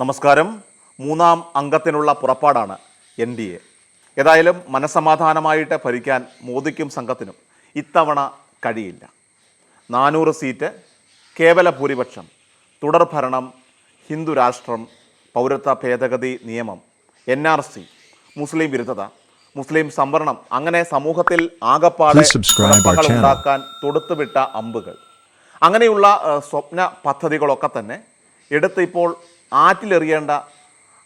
നമസ്കാരം. മൂന്നാം അംഗത്തിനുള്ള പുറപ്പാടാണ് എൻ ഡി എ. ഏതായാലും മനസമാധാനമായിട്ട് ഭരിക്കാൻ മോദിക്കും സംഘത്തിനും ഇത്തവണ കഴിയില്ല. നാനൂറ് സീറ്റ് കേവല ഭൂരിപക്ഷം തുടർഭരണം ഹിന്ദു രാഷ്ട്രം പൗരത്വ ഭേദഗതി നിയമം എൻ ആർ സി മുസ്ലിം വിരുദ്ധത മുസ്ലിം സംവരണം അങ്ങനെ സമൂഹത്തിൽ ആകപ്പാടെ. ഉണ്ടാക്കാൻ തൊടുത്തുവിട്ട അമ്പുകൾ. അങ്ങനെയുള്ള സ്വപ്ന പദ്ധതികളൊക്കെ തന്നെ എടുത്ത് ഇപ്പോൾ ആറ്റിലെറിയേണ്ട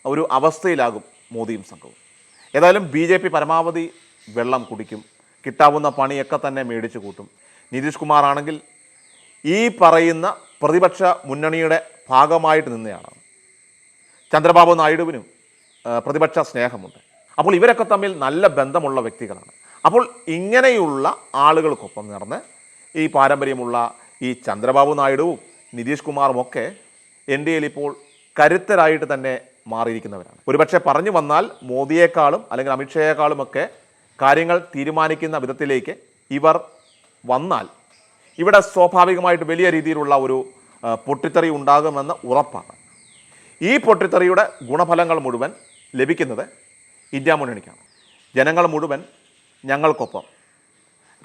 ഒരു അവസ്ഥയിലാകും മോദിയും സംഘവും. ഏതായാലും ബി ജെ പി പരമാവധി വെള്ളം കുടിക്കും. കിട്ടാവുന്ന പണിയൊക്കെ തന്നെ മേടിച്ചു കൂട്ടും. നിതീഷ് കുമാർ ആണെങ്കിൽ ഈ പറയുന്ന പ്രതിപക്ഷ മുന്നണിയുടെ ഭാഗമായിട്ട് നിന്നയാണ് ചന്ദ്രബാബു നായിഡുവിനും പ്രതിപക്ഷ സ്നേഹമുണ്ട്. അപ്പോൾ ഇവരൊക്കെ തമ്മിൽ നല്ല ബന്ധമുള്ള വ്യക്തികളാണ്. അപ്പോൾ ഇങ്ങനെയുള്ള ആളുകൾക്കൊപ്പം നടന്ന് ഈ പാരമ്പര്യമുള്ള ഈ ചന്ദ്രബാബു നായിഡുവും നിതീഷ് കുമാറും ഒക്കെ എൻ ഡി എയിൽ ഇപ്പോൾ കരുത്തരായിട്ട് തന്നെ മാറിയിരിക്കുന്നവരാണ്. ഒരുപക്ഷെ പറഞ്ഞു വന്നാൽ മോദിയേക്കാളും അല്ലെങ്കിൽ അമിത്ഷായേക്കാളും ഒക്കെ കാര്യങ്ങൾ തീരുമാനിക്കുന്ന വിധത്തിലേക്ക് ഇവർ വന്നാൽ ഇവിടെ സ്വാഭാവികമായിട്ട് വലിയ രീതിയിലുള്ള ഒരു പൊട്ടിത്തെറി ഉണ്ടാകുമെന്ന് ഉറപ്പാണ്. ഈ പൊട്ടിത്തെറിയുടെ ഗുണഫലങ്ങൾ മുഴുവൻ ലഭിക്കുന്നത് ഇന്ത്യ മുന്നണിക്കാണ്. ജനങ്ങൾ മുഴുവൻ ഞങ്ങൾക്കൊപ്പം.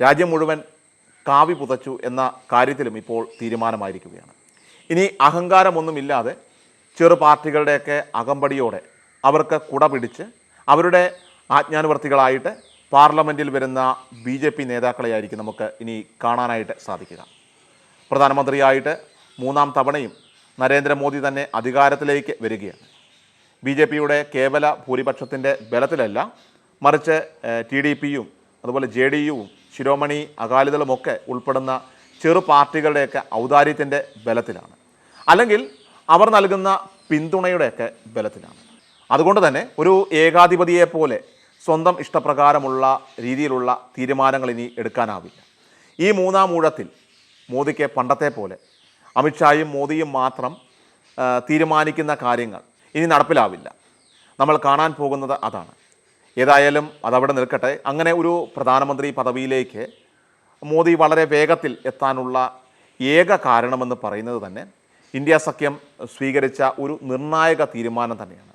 രാജ്യം മുഴുവൻ കാവി പുതച്ചു എന്ന കാര്യത്തിലും ഇപ്പോൾ തീരുമാനമായിരിക്കുകയാണ്. ഇനി അഹങ്കാരമൊന്നുമില്ലാതെ ചെറു പാർട്ടികളുടെയൊക്കെ അകമ്പടിയോടെ അവർക്ക് കുട പിടിച്ച് അവരുടെ ആജ്ഞാനുവർത്തികളായിട്ട് പാർലമെന്റിൽ വരുന്ന ബി ജെ പി നേതാക്കളെയായിരിക്കും നമുക്ക് ഇനി കാണാനായിട്ട് സാധിക്കുക. പ്രധാനമന്ത്രിയായിട്ട് മൂന്നാം തവണയും നരേന്ദ്രമോദി തന്നെ അധികാരത്തിലേക്ക് വരികയാണ്. ബി ജെ പിയുടെ കേവല ഭൂരിപക്ഷത്തിന്റെ ബലത്തിലല്ല മറിച്ച് ടി ഡി പിയും അതുപോലെ ജെ ഡി യുവും ശിരോമണി അകാലിദളുമൊക്കെ ഉൾപ്പെടുന്ന ചെറു പാർട്ടികളുടെയൊക്കെ ഔദാര്യത്തിന്റെ ബലത്തിലാണ്. അല്ലെങ്കിൽ അവർ നൽകുന്ന പിന്തുണയുടെയൊക്കെ ബലത്തിലാണ്. അതുകൊണ്ട് തന്നെ ഒരു ഏകാധിപതിയെ പോലെ സ്വന്തം ഇഷ്ടപ്രകാരമുള്ള രീതിയിലുള്ള തീരുമാനങ്ങൾ ഇനി എടുക്കാനാവില്ല. ഈ മൂന്നാം ഊഴത്തിൽ മോദിക്ക് പണ്ടത്തെ പോലെ അമിത്ഷായും മോദിയും മാത്രം തീരുമാനിക്കുന്ന കാര്യങ്ങൾ ഇനി നടപ്പിലാവില്ല. നമ്മൾ കാണാൻ പോകുന്നത് അതാണ്. ഏതായാലും അതവിടെ നിൽക്കട്ടെ. അങ്ങനെ ഒരു പ്രധാനമന്ത്രി പദവിയിലേക്ക് മോദി വളരെ വേഗത്തിൽ എത്താനുള്ള ഏക കാരണമെന്ന് പറയുന്നത് തന്നെ ഇന്ത്യ സഖ്യം സ്വീകരിച്ച ഒരു നിർണായക തീരുമാനം തന്നെയാണ്.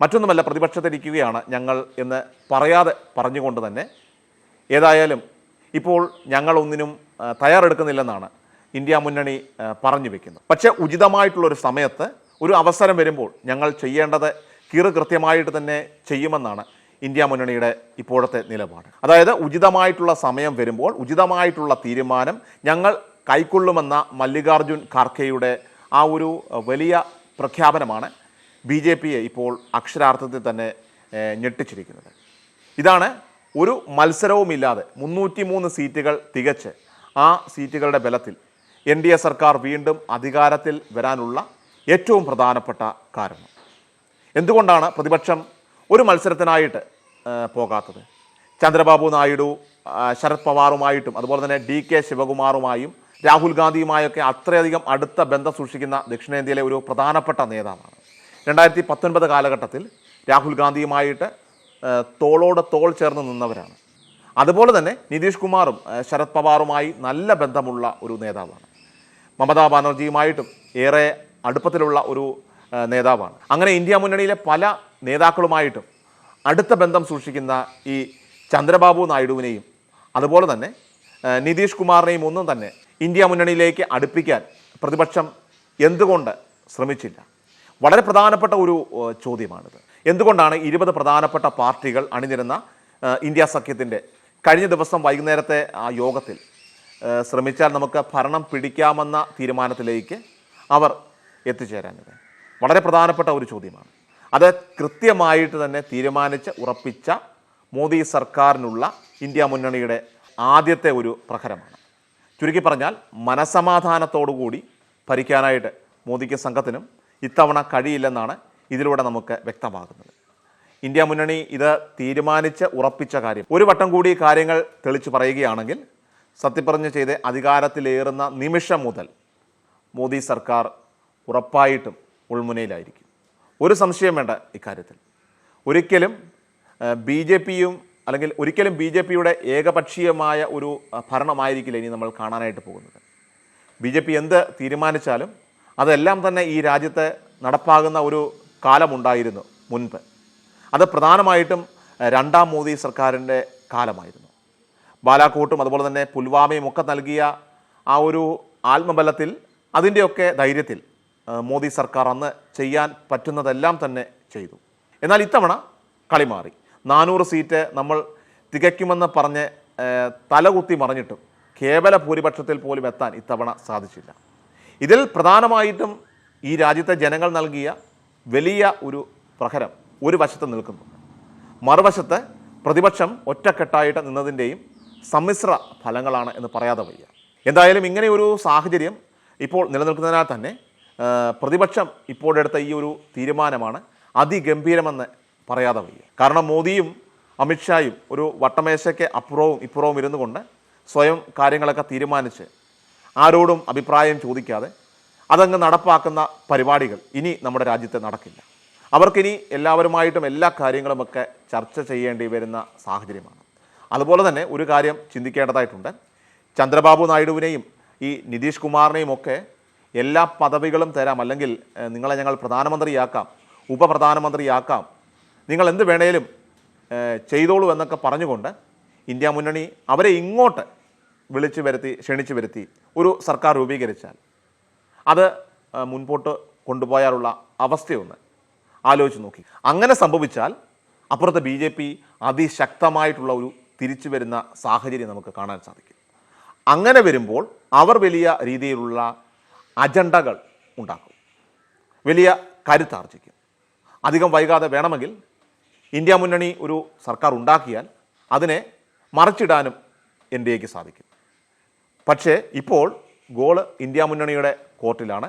മറ്റൊന്നുമല്ല പ്രതിപക്ഷത്തിരിക്കുകയാണ് ഞങ്ങൾ എന്ന് പറയാതെ പറഞ്ഞുകൊണ്ട് തന്നെ ഏതായാലും ഇപ്പോൾ ഞങ്ങളൊന്നിനും തയ്യാറെടുക്കുന്നില്ലെന്നാണ് ഇന്ത്യ മുന്നണി പറഞ്ഞു വെക്കുന്നത്. പക്ഷേ ഉചിതമായിട്ടുള്ളൊരു സമയത്ത് ഒരു അവസരം വരുമ്പോൾ ഞങ്ങൾ ചെയ്യേണ്ടത് കീറ് കൃത്യമായിട്ട് തന്നെ ചെയ്യുമെന്നാണ് ഇന്ത്യ മുന്നണിയുടെ ഇപ്പോഴത്തെ നിലപാട്. അതായത് ഉചിതമായിട്ടുള്ള സമയം വരുമ്പോൾ ഉചിതമായിട്ടുള്ള തീരുമാനം ഞങ്ങൾ കൈക്കൊള്ളുമെന്ന മല്ലികാർജുൻ ഖാർഖെയുടെ ആ ഒരു വലിയ പ്രഖ്യാപനമാണ് ബി ജെ പിയെ ഇപ്പോൾ അക്ഷരാർത്ഥത്തിൽ തന്നെ ഞെട്ടിച്ചിരിക്കുന്നത്. ഇതാണ് ഒരു മത്സരവുമില്ലാതെ മുന്നൂറ്റി മൂന്ന് സീറ്റുകൾ തികച്ച് ആ സീറ്റുകളുടെ ബലത്തിൽ എൻ ഡി എ സർക്കാർ വീണ്ടും അധികാരത്തിൽ വരാനുള്ള ഏറ്റവും പ്രധാനപ്പെട്ട കാരണം. എന്തുകൊണ്ടാണ് പ്രതിപക്ഷം ഒരു മത്സരത്തിനായിട്ട് പോകാത്തത്? ചന്ദ്രബാബു നായിഡു ശരത് പവാറുമായിട്ടും അതുപോലെ തന്നെ ഡി കെ ശിവകുമാറുമായും രാഹുൽ ഗാന്ധിയുമായൊക്കെ അത്രയധികം അടുത്ത ബന്ധം സൂക്ഷിക്കുന്ന ദക്ഷിണേന്ത്യയിലെ ഒരു പ്രധാനപ്പെട്ട നേതാവാണ്. രണ്ടായിരത്തി പത്തൊൻപത് കാലഘട്ടത്തിൽ രാഹുൽ ഗാന്ധിയുമായിട്ട് തോളോട് തോൾ ചേർന്ന് നിന്നവരാണ്. അതുപോലെ തന്നെ നിതീഷ് കുമാറും ശരത് പവാറുമായി നല്ല ബന്ധമുള്ള ഒരു നേതാവാണ്. മമതാ ബാനർജിയുമായിട്ടും ഏറെ അടുപ്പത്തിലുള്ള ഒരു നേതാവാണ്. അങ്ങനെ ഇന്ത്യ മുന്നണിയിലെ പല നേതാക്കളുമായിട്ടും അടുത്ത ബന്ധം സൂക്ഷിക്കുന്ന ഈ ചന്ദ്രബാബു നായിഡുവിനെയും അതുപോലെ തന്നെ നിതീഷ് കുമാറിനെയും ഒന്നും തന്നെ ഇന്ത്യ മുന്നണിയിലേക്ക് അടുപ്പിക്കാൻ പ്രതിപക്ഷം എന്തുകൊണ്ട് ശ്രമിച്ചില്ല? വളരെ പ്രധാനപ്പെട്ട ഒരു ചോദ്യമാണിത്. എന്തുകൊണ്ടാണ് ഇരുപത് പ്രധാനപ്പെട്ട പാർട്ടികൾ അണിനിരുന്ന ഇന്ത്യ സഖ്യത്തിന്റെ കഴിഞ്ഞ ദിവസം വൈകുന്നേരത്തെ ആ യോഗത്തിൽ ശ്രമിച്ചാൽ നമുക്ക് ഭരണം പിടിക്കാമെന്ന തീരുമാനത്തിലേക്ക് അവർ എത്തിച്ചേരാനിത് വളരെ പ്രധാനപ്പെട്ട ഒരു ചോദ്യമാണ്. അത് കൃത്യമായിട്ട് തന്നെ തീരുമാനിച്ച് ഉറപ്പിച്ച മോദി സർക്കാരിനുള്ള ഇന്ത്യ മുന്നണിയുടെ ആദ്യത്തെ ഒരു പ്രഹരമാണ്. ചുരുക്കി പറഞ്ഞാൽ മനസമാധാനത്തോടുകൂടി ഭരിക്കാനായിട്ട് മോദിക്ക് സംഘത്തിനും ഇത്തവണ കഴിയില്ലെന്നാണ് ഇതിലൂടെ നമുക്ക് വ്യക്തമാകുന്നത്. ഇന്ത്യ മുന്നണി ഇത് തീരുമാനിച്ച് ഉറപ്പിച്ച കാര്യം. ഒരു വട്ടം കൂടി കാര്യങ്ങൾ തെളിച്ചു പറയുകയാണെങ്കിൽ സത്യപ്രതിജ്ഞ ചെയ്ത് അധികാരത്തിലേറുന്ന നിമിഷം മുതൽ മോദി സർക്കാർ ഉറപ്പായിട്ടും ഉൾമുനയിലായിരിക്കും. ഒരു സംശയം വേണ്ട ഇക്കാര്യത്തിൽ. ഒരിക്കലും ബി ജെ പിയും അല്ലെങ്കിൽ ഒരിക്കലും ബി ജെ പിയുടെ ഏകപക്ഷീയമായ ഒരു ഭരണമായിരിക്കില്ല ഇനി നമ്മൾ കാണാനായിട്ട് പോകുന്നത്. ബി ജെ പി എന്ത് തീരുമാനിച്ചാലും അതെല്ലാം തന്നെ ഈ രാജ്യത്തെ നടപ്പാകുന്ന ഒരു കാലമുണ്ടായിരുന്നു മുൻപ്. അത് പ്രധാനമായിട്ടും രണ്ടാം മോദി സർക്കാരിന്റെ കാലമായിരുന്നു. ബാലാക്കോട്ടും അതുപോലെ തന്നെ പുൽവാമയും ഒക്കെ നൽകിയ ആ ഒരു ആത്മബലത്തിൽ അതിന്റെയൊക്കെ ധൈര്യത്തിൽ മോദി സർക്കാർ അന്ന് ചെയ്യാൻ പറ്റുന്നതെല്ലാം തന്നെ ചെയ്തു. എന്നാൽ ഇത്തവണ കളി മാറി. നാനൂറ് സീറ്റ് നമ്മൾ തികയ്ക്കുമെന്ന് പറഞ്ഞ് തലകുത്തി മറിഞ്ഞിട്ടും കേവല ഭൂരിപക്ഷത്തിൽ പോലും എത്താൻ ഇത്തവണ സാധിച്ചില്ല. ഇതിൽ പ്രധാനമായിട്ടും ഈ രാജ്യത്തെ ജനങ്ങൾ നൽകിയ വലിയ ഒരു പ്രഹരം ഒരു വശത്ത് നിൽക്കുന്നുണ്ട് മറുവശത്ത് പ്രതിപക്ഷം ഒറ്റക്കെട്ടായിട്ട് നിന്നതിന്റെയും സമ്മിശ്ര ഫലങ്ങളാണ് എന്ന് പറയാതെ വയ്യ. എന്തായാലും ഇങ്ങനെയൊരു സാഹചര്യം ഇപ്പോൾ നിലനിൽക്കുന്നതിനാൽ തന്നെ പ്രതിപക്ഷം ഇപ്പോഴെടുത്ത ഈ ഒരു തീരുമാനമാണ് അതിഗംഭീരമെന്ന് പറയാതെ വയ്യ. കാരണം മോദിയും അമിത്ഷായും ഒരു വട്ടമേശയ്ക്ക് അപ്പുറവും ഇപ്പുറവും ഇരുന്നു കൊണ്ട് സ്വയം കാര്യങ്ങളൊക്കെ തീരുമാനിച്ച് ആരോടും അഭിപ്രായം ചോദിക്കാതെ അതങ്ങ് നടപ്പാക്കുന്ന പരിപാടികൾ ഇനി നമ്മുടെ രാജ്യത്ത് നടക്കില്ല. അവർക്കിനി എല്ലാവരുമായിട്ടും എല്ലാ കാര്യങ്ങളുമൊക്കെ ചർച്ച ചെയ്യേണ്ടി വരുന്ന സാഹചര്യമാണ്. അതുപോലെ തന്നെ ഒരു കാര്യം ചിന്തിക്കേണ്ടതായിട്ടുണ്ട്. ചന്ദ്രബാബു നായിഡുവിനെയും ഈ നിതീഷ് കുമാറിനെയും ഒക്കെ എല്ലാ പദവികളും തരാം. അല്ലെങ്കിൽ നിങ്ങളെ ഞങ്ങൾ പ്രധാനമന്ത്രിയാക്കാം ഉപപ്രധാനമന്ത്രിയാക്കാം നിങ്ങൾ എന്ത് വേണേലും ചെയ്തോളൂ എന്നൊക്കെ പറഞ്ഞുകൊണ്ട് ഇന്ത്യ മുന്നണി അവരെ ഇങ്ങോട്ട് വിളിച്ചു വരുത്തി ക്ഷണിച്ചു വരുത്തി ഒരു സർക്കാർ രൂപീകരിച്ചാൽ അത് മുൻപോട്ട് കൊണ്ടുപോയാലുള്ള അവസ്ഥയൊന്ന് ആലോചിച്ച് നോക്കി. അങ്ങനെ സംഭവിച്ചാൽ അപ്പുറത്ത് ബി ജെ പി അതിശക്തമായിട്ടുള്ള ഒരു തിരിച്ചു വരുന്ന സാഹചര്യം നമുക്ക് കാണാൻ സാധിക്കും. അങ്ങനെ വരുമ്പോൾ അവർ വലിയ രീതിയിലുള്ള അജണ്ടകൾ ഉണ്ടാക്കും. വലിയ കരുത്താർജിക്കും അധികം വൈകാതെ വേണമെങ്കിൽ ഇന്ത്യ മുന്നണി ഒരു സർക്കാർ ഉണ്ടാക്കിയാൽ അതിനെ മറിച്ചിടാനും എൻ ഡി എക്ക് സാധിക്കും. പക്ഷേ ഇപ്പോൾ ഗോൾ ഇന്ത്യ മുന്നണിയുടെ കോർട്ടിലാണ്.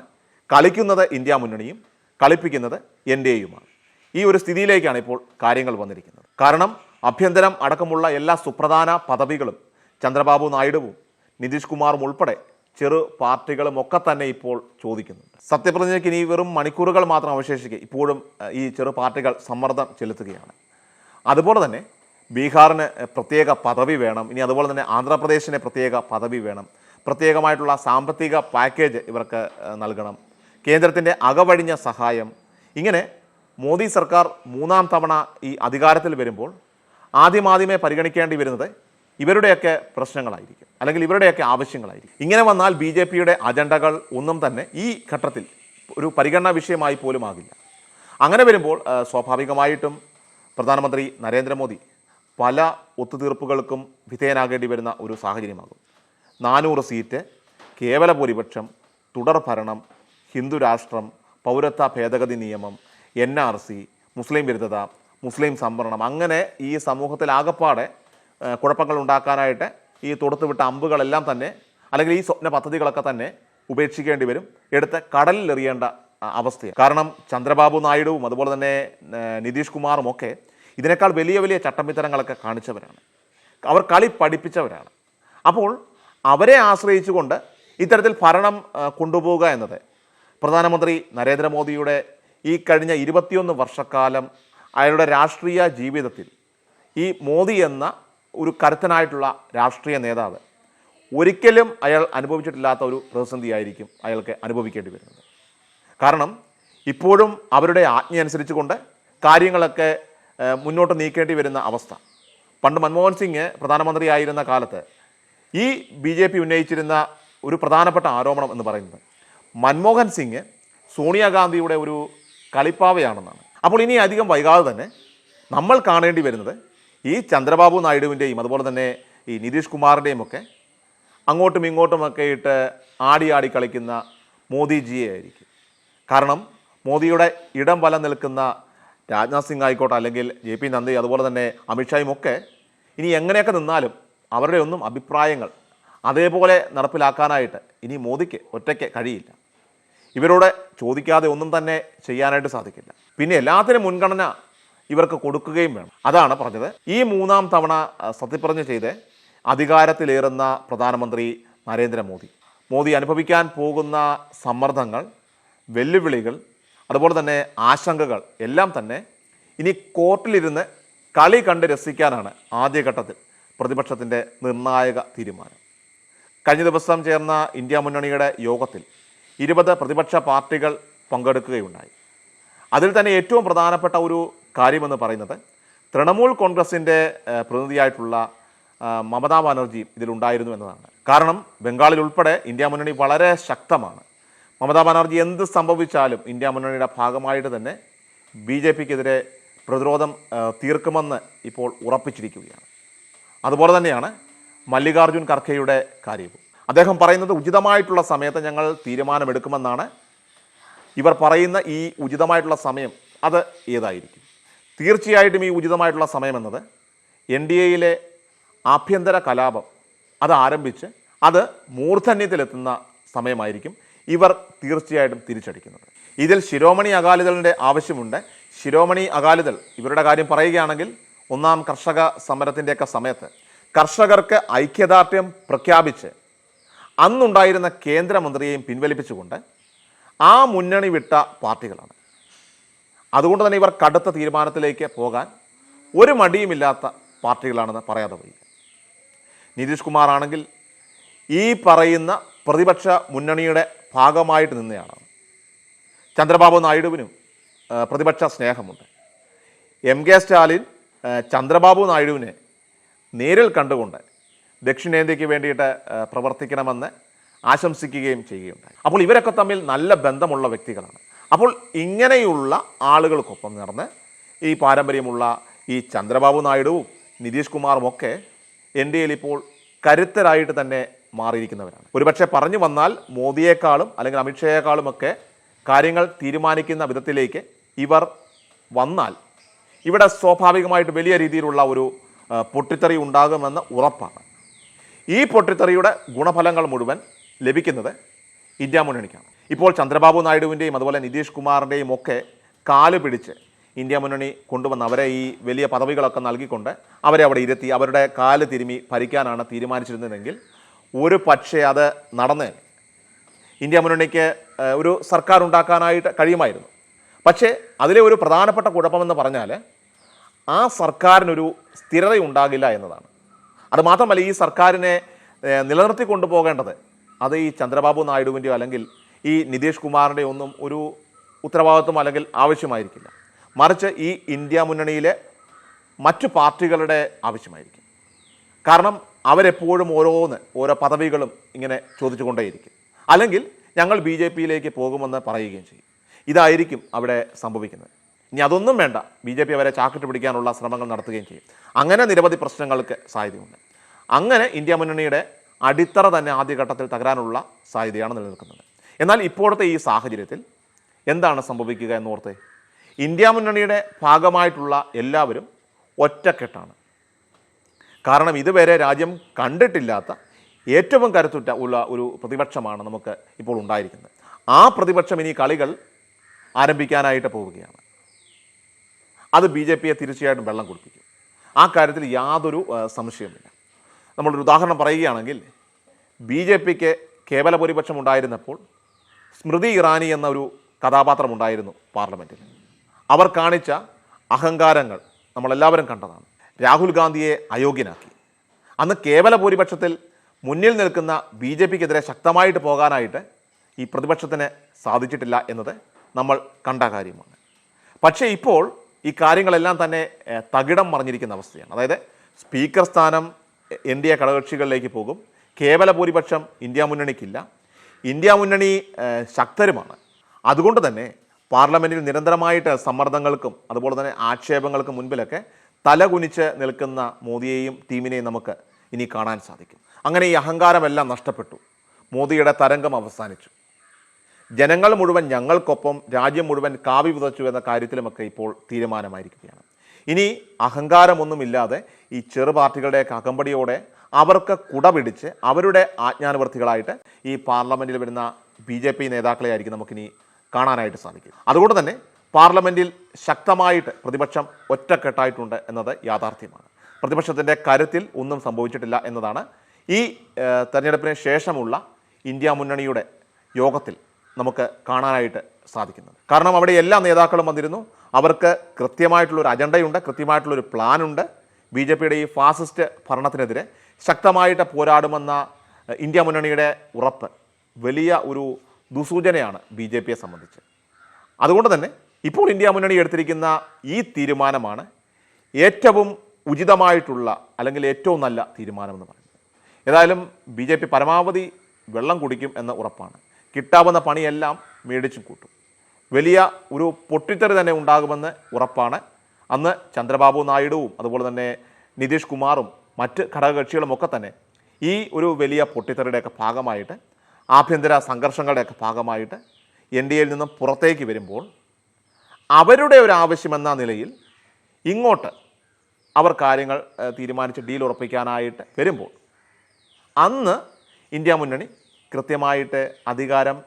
കളിക്കുന്നത് ഇന്ത്യ മുന്നണിയും കളിപ്പിക്കുന്നത് എൻ ഡി എയുമാണ്. ഈ ഒരു സ്ഥിതിയിലേക്കാണ് ഇപ്പോൾ കാര്യങ്ങൾ വന്നിരിക്കുന്നത്. കാരണം അഭ്യന്തരം അടക്കമുള്ള എല്ലാ സുപ്രധാന പദവികളും ചന്ദ്രബാബു നായിഡുവും നിതീഷ് കുമാറും ഉൾപ്പെടെ ചെറു പാർട്ടികളും ഒക്കെ തന്നെ ഇപ്പോൾ ചോദിക്കുന്നുണ്ട് സത്യപ്രതിജ്ഞയ്ക്ക് ഇനി വെറും മണിക്കൂറുകൾ മാത്രം അവശേഷിക്കെ ഇപ്പോഴും ഈ ചെറു പാർട്ടികൾ സമ്മർദ്ദം ചെലുത്തുകയാണ്. അതുപോലെ തന്നെ ബീഹാറിന് പ്രത്യേക പദവി വേണം. ഇനി അതുപോലെ തന്നെ ആന്ധ്രാപ്രദേശിന് പ്രത്യേക പദവി വേണം. പ്രത്യേകമായിട്ടുള്ള സാമ്പത്തിക പാക്കേജ് ഇവർക്ക് നൽകണം. കേന്ദ്രത്തിന്റെ അകവഴിഞ്ഞ സഹായം. ഇങ്ങനെ മോദി സർക്കാർ മൂന്നാം തവണ ഈ അധികാരത്തിൽ വരുമ്പോൾ ആദ്യമാദ്യമേ പരിഗണിക്കേണ്ടി വരുന്നത് ഇവരുടെയൊക്കെ പ്രശ്നങ്ങളായിരിക്കും. അല്ലെങ്കിൽ ഇവരുടെയൊക്കെ ആവശ്യങ്ങളായിരിക്കും. ഇങ്ങനെ വന്നാൽ ബി ജെ പിയുടെ അജണ്ടകൾ ഒന്നും തന്നെ ഈ ഘട്ടത്തിൽ ഒരു പരിഗണനാ വിഷയമായി പോലും ആകില്ല. അങ്ങനെ വരുമ്പോൾ സ്വാഭാവികമായിട്ടും പ്രധാനമന്ത്രി നരേന്ദ്രമോദി പല ഒത്തുതീർപ്പുകൾക്കും വിധേയനാകേണ്ടി വരുന്ന ഒരു സാഹചര്യമാകും. നാനൂറ് സീറ്റ് കേവല ഭൂരിപക്ഷം തുടർ ഭരണം ഹിന്ദു രാഷ്ട്രം പൗരത്വ ഭേദഗതി നിയമം എൻ ആർ സി മുസ്ലിം വിരുദ്ധത മുസ്ലിം സംവരണം അങ്ങനെ ഈ ആ, കുഴപ്പങ്ങൾ ഉണ്ടാക്കാനായിട്ട് ഈ തൊടുത്തുവിട്ട അമ്പുകളെല്ലാം തന്നെ അല്ലെങ്കിൽ ഈ സ്വപ്ന പദ്ധതികളൊക്കെ തന്നെ ഉപേക്ഷിക്കേണ്ടി വരും. എടുത്ത് കടലിൽ എറിയേണ്ട അവസ്ഥയാണ്. കാരണം ചന്ദ്രബാബു നായിഡുവും അതുപോലെ തന്നെ നിതീഷ് കുമാറും ഒക്കെ ഇതിനേക്കാൾ വലിയ വലിയ ചട്ടമ്പിത്തരങ്ങളൊക്കെ കാണിച്ചവരാണ്. അവർ കളി പഠിപ്പിച്ചവരാണ്. അപ്പോൾ അവരെ ആശ്രയിച്ചുകൊണ്ട് ഇത്തരത്തിൽ ഭരണം കൊണ്ടുപോവുക എന്നത് പ്രധാനമന്ത്രി നരേന്ദ്രമോദിയുടെ ഈ കഴിഞ്ഞ ഇരുപത്തിയൊന്ന് വർഷക്കാലം അയാളുടെ രാഷ്ട്രീയ ജീവിതത്തിൽ ഈ മോദി എന്ന ഒരു കരുത്തനായിട്ടുള്ള രാഷ്ട്രീയ നേതാവ് ഒരിക്കലും അയാൾ അനുഭവിച്ചിട്ടില്ലാത്ത ഒരു പ്രതിസന്ധിയായിരിക്കും അയാൾക്ക് അനുഭവിക്കേണ്ടി വരുന്നത്. കാരണം ഇപ്പോഴും അവരുടെ ആജ്ഞ അനുസരിച്ചുകൊണ്ട് കാര്യങ്ങളൊക്കെ മുന്നോട്ട് നീക്കേണ്ടി വരുന്ന അവസ്ഥ. പണ്ട് മൻമോഹൻ സിംഗ് പ്രധാനമന്ത്രിയായിരുന്ന കാലത്ത് ഈ ബി ജെ പി ഉന്നയിച്ചിരുന്ന ഒരു പ്രധാനപ്പെട്ട ആരോപണം എന്ന് പറയുന്നത് മൻമോഹൻ സിംഗ് സോണിയാഗാന്ധിയുടെ ഒരു കളിപ്പാവയാണെന്നാണ്. അപ്പോൾ ഇനി അധികം വൈകാതെ തന്നെ നമ്മൾ കാണേണ്ടി വരുന്നത് ഈ ചന്ദ്രബാബു നായിഡുവിന്റെയും അതുപോലെ തന്നെ ഈ നിതീഷ് കുമാറിന്റെയും ഒക്കെ അങ്ങോട്ടും ഇങ്ങോട്ടുമൊക്കെ ഇട്ട് ആടി ആടി കളിക്കുന്ന മോദിജിയെ ആയിരിക്കും. കാരണം മോദിയുടെ ഇടം വല നിൽക്കുന്ന രാജ്നാഥ് സിംഗ് ആയിക്കോട്ടെ അല്ലെങ്കിൽ ജെ പി നന്ദി അതുപോലെ തന്നെ അമിത്ഷായും ഒക്കെ ഇനി എങ്ങനെയൊക്കെ നിന്നാലും അവരുടെ ഒന്നും അഭിപ്രായങ്ങൾ അതേപോലെ നടപ്പിലാക്കാനായിട്ട് ഇനി മോദിക്ക് ഒറ്റയ്ക്ക് കഴിയില്ല. ഇവരോട് ചോദിക്കാതെ ഒന്നും തന്നെ ചെയ്യാനായിട്ട് സാധിക്കില്ല. പിന്നെ എല്ലാത്തിനും മുൻഗണന ഇവർക്ക് കൊടുക്കുകയും വേണം. അതാണ് പറഞ്ഞത്. ഈ മൂന്നാം തവണ സത്യപ്രതിജ്ഞ ചെയ്ത് അധികാരത്തിലേറുന്ന പ്രധാനമന്ത്രി നരേന്ദ്രമോദി. മോദി അനുഭവിക്കാൻ പോകുന്ന സമ്മർദ്ദങ്ങൾ വെല്ലുവിളികൾ അതുപോലെ തന്നെ ആശങ്കകൾ എല്ലാം തന്നെ ഇനി കോർട്ടിലിരുന്ന് കളി കണ്ട് രസിക്കാനാണ് ആദ്യഘട്ടത്തിൽ പ്രതിപക്ഷത്തിന്റെ നിർണായക തീരുമാനം. കഴിഞ്ഞ ദിവസം ചേർന്ന ഇന്ത്യ മുന്നണിയുടെ യോഗത്തിൽ ഇരുപത് പ്രതിപക്ഷ പാർട്ടികൾ പങ്കെടുക്കുകയുണ്ടായി. അതിൽ തന്നെ ഏറ്റവും പ്രധാനപ്പെട്ട ഒരു കാര്യമെന്ന് പറയുന്നത്. തൃണമൂൽ കോൺഗ്രസിന്റെ പ്രതിനിധിയായിട്ടുള്ള മമതാ ബാനർജി ഇതിലുണ്ടായിരുന്നു എന്നതാണ്. കാരണം ബംഗാളിൽ ഉൾപ്പെടെ ഇന്ത്യ മുന്നണി വളരെ ശക്തമാണ്. മമതാ ബാനർജി എന്ത് സംഭവിച്ചാലും ഇന്ത്യ മുന്നണിയുടെ ഭാഗമായിട്ട് തന്നെ ബി ജെ പിക്കെതിരെ പ്രതിരോധം തീർക്കുമെന്ന് ഇപ്പോൾ ഉറപ്പിച്ചിരിക്കുകയാണ്. അതുപോലെ തന്നെയാണ് മല്ലികാർജുൻ ഖർഖയുടെ കാര്യവും. അദ്ദേഹം പറയുന്നത് ഉചിതമായിട്ടുള്ള സമയത്ത് ഞങ്ങൾ തീരുമാനമെടുക്കുമെന്നാണ്. ഇവർ പറയുന്ന ഈ ഉചിതമായിട്ടുള്ള സമയം അത് ഏതായിരിക്കും? തീർച്ചയായിട്ടും ഈ ഉചിതമായിട്ടുള്ള സമയം എന്നത് എൻ ഡി എയിലെ ആഭ്യന്തര കലാപം അത് ആരംഭിച്ച് അത് മൂർധന്യത്തിലെത്തുന്ന സമയമായിരിക്കും ഇവർ തീർച്ചയായിട്ടും തിരിച്ചടിക്കുന്നത്. ഇതിൽ ശിരോമണി അകാലിദളിന്റെ ആവശ്യമുണ്ട്. ശിരോമണി അകാലിദൾ ഇവരുടെ കാര്യം പറയുകയാണെങ്കിൽ ഒന്നാം കർഷക സമരത്തിന്റെയൊക്കെ സമയത്ത് കർഷകർക്ക് ഐക്യദാർഢ്യം പ്രഖ്യാപിച്ച് അന്നുണ്ടായിരുന്ന കേന്ദ്രമന്ത്രിയെയും പിൻവലിപ്പിച്ചുകൊണ്ട് ആ മുന്നണി വിട്ട പാർട്ടികളാണ്. അതുകൊണ്ട് തന്നെ ഇവർ കടുത്ത തീരുമാനത്തിലേക്ക് പോകാൻ ഒരു മടിയുമില്ലാത്ത പാർട്ടികളാണെന്ന് പറയാതെ വയ്യ. നിതീഷ് കുമാർ ആണെങ്കിൽ ഈ പറയുന്ന പ്രതിപക്ഷ മുന്നണിയുടെ ഭാഗമായിട്ട് നിന്നയാണ് ചന്ദ്രബാബു നായിഡുവിനും പ്രതിപക്ഷ സ്നേഹമുണ്ട്. എം കെ സ്റ്റാലിൻ ചന്ദ്രബാബു നായിഡുവിനെ നേരിൽ കണ്ടുകൊണ്ട് ദക്ഷിണേന്ത്യക്ക് വേണ്ടിയിട്ട് പ്രവർത്തിക്കണമെന്ന് ആശംസിക്കുകയും ചെയ്യുകയുണ്ടായി. അപ്പോൾ ഇവരൊക്കെ തമ്മിൽ നല്ല ബന്ധമുള്ള വ്യക്തികളാണ്. അപ്പോൾ ഇങ്ങനെയുള്ള ആളുകൾക്കൊപ്പം നടന്ന് ഈ പാരമ്പര്യമുള്ള ഈ ചന്ദ്രബാബു നായിഡുവും നിതീഷ് കുമാറും ഒക്കെ എൻ ഡി എയിൽ ഇപ്പോൾ കരുത്തരായിട്ട് തന്നെ മാറിയിരിക്കുന്നവരാണ്. ഒരുപക്ഷെ പറഞ്ഞു വന്നാൽ മോദിയേക്കാളും അല്ലെങ്കിൽ അമിത്ഷായേക്കാളും ഒക്കെ കാര്യങ്ങൾ തീരുമാനിക്കുന്ന വിധത്തിലേക്ക് ഇവർ വന്നാൽ ഇവിടെ സ്വാഭാവികമായിട്ട് വലിയ രീതിയിലുള്ള ഒരു പൊട്ടിത്തെറി ഉണ്ടാകുമെന്ന് ഉറപ്പാണ്. ഈ പൊട്ടിത്തെറിയുടെ ഗുണഫലങ്ങൾ മുഴുവൻ ലഭിക്കുന്നത് ഇന്ത്യ മുന്നണിക്കാണ്. ഇപ്പോൾ ചന്ദ്രബാബു നായിഡുവിന്റെയും അതുപോലെ നിതീഷ് കുമാറിന്റെയും ഒക്കെ കാൽ പിടിച്ച് ഇന്ത്യ മുന്നണി കൊണ്ടുവന്ന് അവരെ ഈ വലിയ പദവികളൊക്കെ നൽകിക്കൊണ്ട് അവരെ അവിടെ ഇരുത്തി അവരുടെ കാൽ തിരുമി ഭരിക്കാനാണ് തീരുമാനിച്ചിരുന്നതെങ്കിൽ ഒരു പക്ഷേ അത് നടന്ന് ഇന്ത്യ മുന്നണിക്ക് ഒരു സർക്കാർ ഉണ്ടാക്കാനായിട്ട് കഴിയുമായിരുന്നു. പക്ഷേ അതിലെ ഒരു പ്രധാനപ്പെട്ട കുഴപ്പമെന്ന് പറഞ്ഞാൽ ആ സർക്കാരിനൊരു സ്ഥിരത ഉണ്ടാകില്ല എന്നതാണ് അതുമാത്രമല്ല ഈ സർക്കാരിനെ നിലനിർത്തി കൊണ്ടുപോകേണ്ടത് അത് ഈ ചന്ദ്രബാബു നായിഡുവിന്റെയോ അല്ലെങ്കിൽ ഈ നിതീഷ് കുമാറിന്റെ ഒന്നും ഒരു ഉത്തരവാദിത്വം അല്ലെങ്കിൽ ആവശ്യമായിരിക്കില്ല. മറിച്ച് ഈ ഇന്ത്യ മുന്നണിയിലെ മറ്റു പാർട്ടികളുടെ ആവശ്യമായിരിക്കും. കാരണം അവരെപ്പോഴും ഓരോന്ന് ഓരോ പദവികളും ഇങ്ങനെ ചോദിച്ചുകൊണ്ടേയിരിക്കും. അല്ലെങ്കിൽ ഞങ്ങൾ ബി ജെ പിയിലേക്ക് പോകുമെന്ന് പറയുകയും ചെയ്യും. ഇതായിരിക്കും അവിടെ സംഭവിക്കുന്നത്. ഇനി അതൊന്നും വേണ്ട. ബി ജെ പി അവരെ ചാക്കിട്ട് പിടിക്കാനുള്ള ശ്രമങ്ങൾ നടത്തുകയും ചെയ്യും. അങ്ങനെ നിരവധി പ്രശ്നങ്ങൾക്ക് സാധ്യതയുണ്ട്. അങ്ങനെ ഇന്ത്യ മുന്നണിയുടെ അടിത്തറ തന്നെ ആദ്യഘട്ടത്തിൽ തകരാനുള്ള സാധ്യതയാണ് നിലനിൽക്കുന്നത്. എന്നാൽ ഇപ്പോഴത്തെ ഈ സാഹചര്യത്തിൽ എന്താണ് സംഭവിക്കുക എന്നോർത്ത്? ഇന്ത്യ മുന്നണിയുടെ ഭാഗമായിട്ടുള്ള എല്ലാവരും ഒറ്റക്കെട്ടാണ്. കാരണം ഇതുവരെ രാജ്യം കണ്ടിട്ടില്ലാത്ത ഏറ്റവും കരുത്തുറ്റ ഉള്ള ഒരു പ്രതിപക്ഷമാണ് നമുക്ക് ഇപ്പോൾ ഉണ്ടായിരിക്കുന്നത്. ആ പ്രതിപക്ഷം ഇനി കളികൾ ആരംഭിക്കാനായിട്ട് പോവുകയാണ്. അത് ബി ജെ പിയെ തീർച്ചയായിട്ടും വെള്ളം കുടിപ്പിക്കും. ആ കാര്യത്തിൽ യാതൊരു സംശയവുമില്ല. നമ്മളൊരു ഉദാഹരണം പറയുകയാണെങ്കിൽ ബി ജെ പിക്ക് കേവല ഭൂരിപക്ഷം ഉണ്ടായിരുന്നപ്പോൾ സ്മൃതി ഇറാനി എന്ന ഒരു കഥാപാത്രം ഉണ്ടായിരുന്നു പാർലമെന്റിൽ അവർ കാണിച്ച അഹങ്കാരങ്ങൾ നമ്മളെല്ലാവരും കണ്ടതാണ്. രാഹുൽ ഗാന്ധിയെ അയോഗ്യനാക്കി. അന്ന് കേവല ഭൂരിപക്ഷത്തിൽ മുന്നിൽ നിൽക്കുന്ന ബി ജെ പിക്കെതിരെ ശക്തമായിട്ട് പോകാനായിട്ട് ഈ പ്രതിപക്ഷത്തിന് സാധിച്ചിട്ടില്ല എന്നത് നമ്മൾ കണ്ട കാര്യമാണ്. പക്ഷേ ഇപ്പോൾ ഈ കാര്യങ്ങളെല്ലാം തന്നെ തകിടം മറിഞ്ഞിരിക്കുന്ന അവസ്ഥയാണ്. അതായത് സ്പീക്കർ സ്ഥാനം എൻ ഡി എ ഘടകകക്ഷികളിലേക്ക് പോകും. കേവല ഭൂരിപക്ഷം ഇന്ത്യ മുന്നണിക്കില്ല. ഇന്ത്യ മുന്നണി ശക്തരുമാണ്. അതുകൊണ്ട് തന്നെ പാർലമെന്റിൽ നിരന്തരമായിട്ട് സമ്മർദ്ദങ്ങൾക്കും അതുപോലെ തന്നെ ആക്ഷേപങ്ങൾക്കും മുൻപിലൊക്കെ തലകുനിച്ച് നിൽക്കുന്ന മോദിയെയും ടീമിനെയും നമുക്ക് ഇനി കാണാൻ സാധിക്കും. അങ്ങനെ ഈ അഹങ്കാരമെല്ലാം നഷ്ടപ്പെട്ടു. മോദിയുടെ തരംഗം അവസാനിച്ചു. ജനങ്ങൾ മുഴുവൻ ഞങ്ങൾക്കൊപ്പം രാജ്യം മുഴുവൻ കാവി പുതച്ചു എന്ന കാര്യത്തിലുമൊക്കെ ഇപ്പോൾ തീരുമാനമായിരിക്കുകയാണ്. ഇനി അഹങ്കാരമൊന്നുമില്ലാതെ ഈ ചെറു പാർട്ടികളുടെയൊക്കെ അകമ്പടിയോടെ അവർക്ക് കുടപിടിച്ച് അവരുടെ ആജ്ഞാനുവർത്തികളായിട്ട് ഈ പാർലമെന്റിൽ വരുന്ന ബി ജെ പി നേതാക്കളെ ആയിരിക്കും നമുക്കിനി കാണാനായിട്ട് സാധിക്കും. അതുകൊണ്ട് തന്നെ പാർലമെന്റിൽ ശക്തമായിട്ട് പ്രതിപക്ഷം ഒറ്റക്കെട്ടായിട്ടുണ്ട് എന്നത് യാഥാർത്ഥ്യമാണ്. പ്രതിപക്ഷത്തിന്റെ കരുത്തിൽ ഒന്നും സംഭവിച്ചിട്ടില്ല എന്നതാണ് ഈ തെരഞ്ഞെടുപ്പിന് ശേഷമുള്ള ഇന്ത്യ മുന്നണിയുടെ യോഗത്തിൽ നമുക്ക് കാണാനായിട്ട് സാധിക്കുന്നത്. കാരണം അവിടെ എല്ലാ നേതാക്കളും വന്നിരുന്നു. അവർക്ക് കൃത്യമായിട്ടുള്ളൊരു അജണ്ടയുണ്ട് കൃത്യമായിട്ടുള്ളൊരു പ്ലാനുണ്ട്. ബി ജെ പിയുടെ ഈ ഫാസിസ്റ്റ് ഭരണത്തിനെതിരെ ശക്തമായിട്ട് പോരാടുമെന്ന ഇന്ത്യ മുന്നണിയുടെ ഉറപ്പ് വലിയ ഒരു ദുസൂചനയാണ് ബി ജെ പിയെ സംബന്ധിച്ച്. അതുകൊണ്ട് തന്നെ ഇപ്പോൾ ഇന്ത്യ മുന്നണി എടുത്തിരിക്കുന്ന ഈ തീരുമാനമാണ് ഏറ്റവും ഉചിതമായിട്ടുള്ള അല്ലെങ്കിൽ ഏറ്റവും നല്ല തീരുമാനമെന്ന് പറയുന്നത്. ഏതായാലും ബി ജെ പി പരമാവധി വെള്ളം കുടിക്കും എന്ന ഉറപ്പാണ്. കിട്ടാവുന്ന പണിയെല്ലാം മേടിച്ചു കൂട്ടും. വലിയ ഒരു പൊട്ടിത്തെറി തന്നെ ഉണ്ടാകുമെന്ന് ഉറപ്പാണ്. അന്ന് ചന്ദ്രബാബു നായിഡുവും അതുപോലെ തന്നെ നിതീഷ് കുമാറും മറ്റ് ഘടകകക്ഷികളും ഒക്കെ തന്നെ ഈ ഒരു വലിയ പൊട്ടിത്തെറിയുടെയൊക്കെ ഭാഗമായിട്ട് ആഭ്യന്തര സംഘർഷങ്ങളുടെയൊക്കെ ഭാഗമായിട്ട് എൻ ഡി എയിൽ നിന്നും പുറത്തേക്ക് വരുമ്പോൾ അവരുടെ ഒരു ആവശ്യമെന്ന നിലയിൽ ഇങ്ങോട്ട് അവർ കാര്യങ്ങൾ തീരുമാനിച്ച് ഡീൽ ഉറപ്പിക്കാനായിട്ട് വരുമ്പോൾ അന്ന് ഇന്ത്യ മുന്നണി കൃത്യമായിട്ട് അധികാരം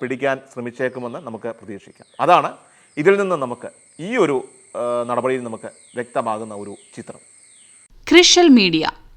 പിടിക്കാൻ ശ്രമിച്ചേക്കുമെന്ന് നമുക്ക് പ്രതീക്ഷിക്കാം. അതാണ് ഇതിൽ നിന്ന് നമുക്ക് ഈ ഒരു നടപടിയിൽ നമുക്ക് വ്യക്തമാകുന്ന ഒരു ചിത്രം. ക്രിഷ്യൽ മീഡിയ